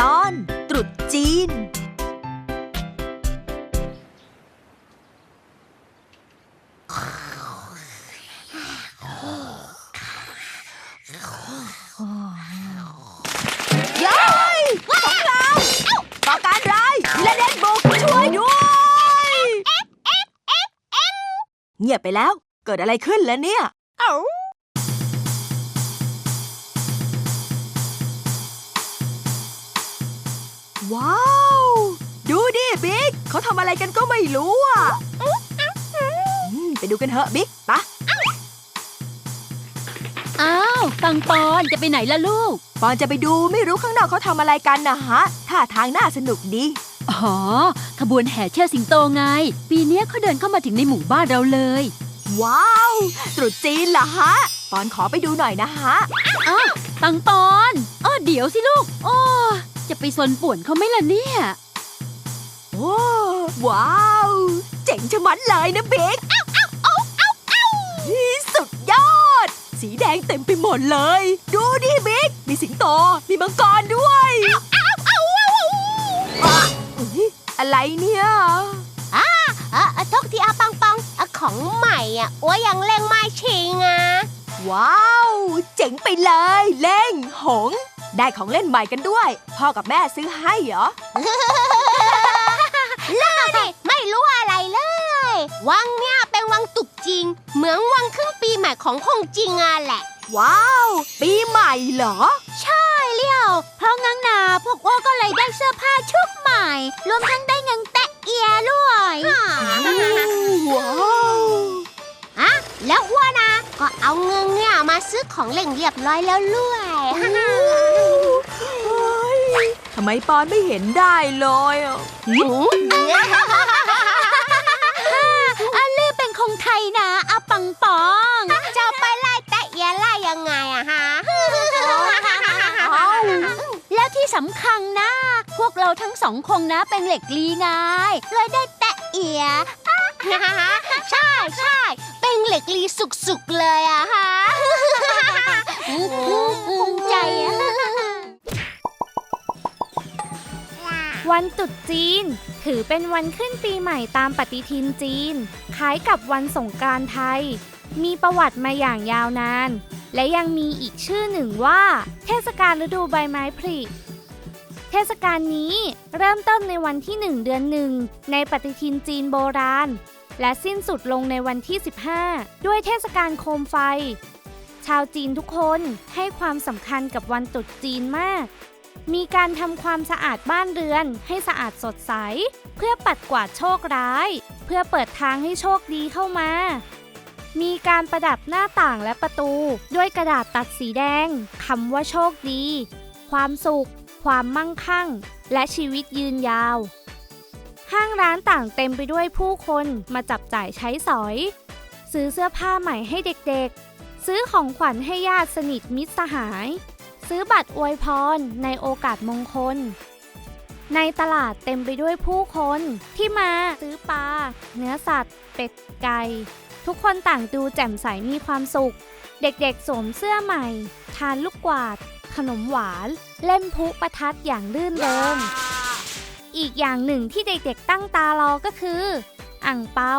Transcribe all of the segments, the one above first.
ตอนตรุษจีน ย้ายของเราต่อการร้ายและเดนบุกช่วยด้วย เงียบไปแล้ว เกิดอะไรขึ้นแล้วเนี่ยโอ้ ว้าว ดูดิบิ๊กเขาทำอะไรกันก็ไม่รู้อะอืมไปดูกันเถอะบิ๊กปะอ้าวปังปอนจะไปไหนล่ะลูก ปอนจะไปดูไม่รู้ข้างนอกเขาทำอะไรกันนะฮะท่าทางน่าสนุกดีอ๋อ ขบวนแห่เชิดสิงโตไง ปีเนี้ยเขาเดินเข้ามาถึงในหมู่บ้านเราเลย ว้าวตรุษจีนเหรอฮะ ปอนขอไปดูหน่อยนะฮะอ้าวปังปอนอ้อเดี๋ยวสิลูก โอ้ จะไปสนป่วนเขาไหม่ล่ะเนี่ย โอ้ว้าว เจ๋งชะมัดเลยนะบิ๊กสุดยอด สีแดงเต็มไปหมดเลย ดูดิบิ๊ก มีสิงโต มีมังกรด้วยอะอุ๊ยอะไรเนี่ยอะอะทกที่อาปังปังอะของใหม่อะอ้วยังเล่งไม่ชิงอะ ว้าว เจ๋งไปเลย เล่งหง ได้ของเล่นใหม่กันด้วย พ่อกับแม่ซื้อให้เหรอล่าดิไม่รู้อะไรเลย วังเนี่ยเป็นวังตุกจริง เหมือนวังครึ่งปีใหม่ของคงจริงอะแหละ ว้าว ปีใหม่เหรอ ใช่เลี้ยว เพราะงั้นนาพวกอ้อก็เลยได้เสื้อผ้าชุดใหม่ รวมทั้งได้เงินแตะเอียด้วยว้าวอะแล้วอ้วนนะก็เอาเงินเนี่ยมาซื้อของเล่นเรียบร้อยแล้วด้วยเฮ้ยทำ ไมปอนไม่เห็นได้เลยอะอันลือเป็นของไทยนะอาปังปองจะไปไล่แตะเอียไล่ยังไงอะฮะเอ้าแล้วที่สำคัญนะ พวกเราทั้งสองคงนะเป็นเหล็กลีไงเลยได้แตะเอียใช่ใช่เป็นเหล็กลีสุกๆเลยอะฮะ วันตรุษจีน ถือเป็นวันขึ้นปีใหม่ตามปฏิทินจีน คล้ายกับวันสงกรานต์ไทย มีประวัติมาอย่างยาวนาน และยังมีอีกชื่อหนึ่งว่า เทศกาลฤดูใบไม้ผลิเทศกาลนี้เริ่มต้นในวันที่ 1 เดือนหนึ่งในปฏิทินจีนโบราณ และสิ้นสุดลงในวันที่ 15 ด้วยเทศกาลโคมไฟ ชาวจีนทุกคนให้ความสำคัญกับวันตรุษจีนมาก มีการทำความสะอาดบ้านเรือนให้สะอาดสดใส เพื่อปัดกวาดโชคร้าย เพื่อเปิดทางให้โชคดีเข้ามา มีการประดับหน้าต่างและประตู ด้วยกระดาษตัดสีแดงคำว่าโชคดี ความสุข ความมั่งคั่ง และชีวิตยืนยาว ห้างร้านต่างเต็มไปด้วยผู้คนมาจับจ่ายใช้สอย ซื้อเสื้อผ้าใหม่ให้เด็กๆ ซื้อของขวัญให้ญาติสนิทมิตรสหาย ซื้อบัตรอวยพรในโอกาสมงคล ในตลาดเต็มไปด้วยผู้คนที่มาซื้อปลาเนื้อสัตว์ เป็ดไก่ ทุกคนต่างดูแจ่มใสมีความสุข เด็กๆสวมเสื้อใหม่ ทานลูกกวาด ขนมหวาน เล่นพุประทัดอย่างรื่นเริงอีกอย่างหนึ่งที่เด็กๆตั้งตารอก็คือ อ่างเปา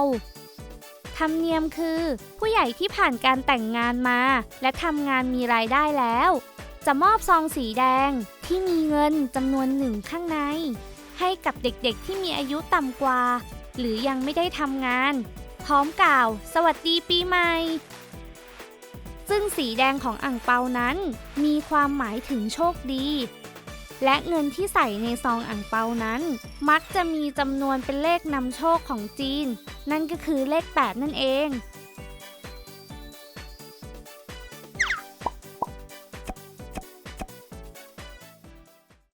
ธรรมเนียมคือ ผู้ใหญ่ที่ผ่านการแต่งงานมา และทำงานมีรายได้แล้ว จะมอบซองสีแดงที่มีเงินจำนวนหนึ่งข้างใน ให้กับเด็กๆที่มีอายุต่ำกว่า หรือยังไม่ได้ทำงาน พร้อมกล่าว สวัสดีปีใหม่ ซึ่งสีแดงของอ่างเปานั้น มีความหมายถึงโชคดี และเงินที่ใส่ในซองอ่างเปานั้น มักจะมีจำนวนเป็นเลขนำโชคของจีน นั่นก็คือเลข 8 นั่นเอง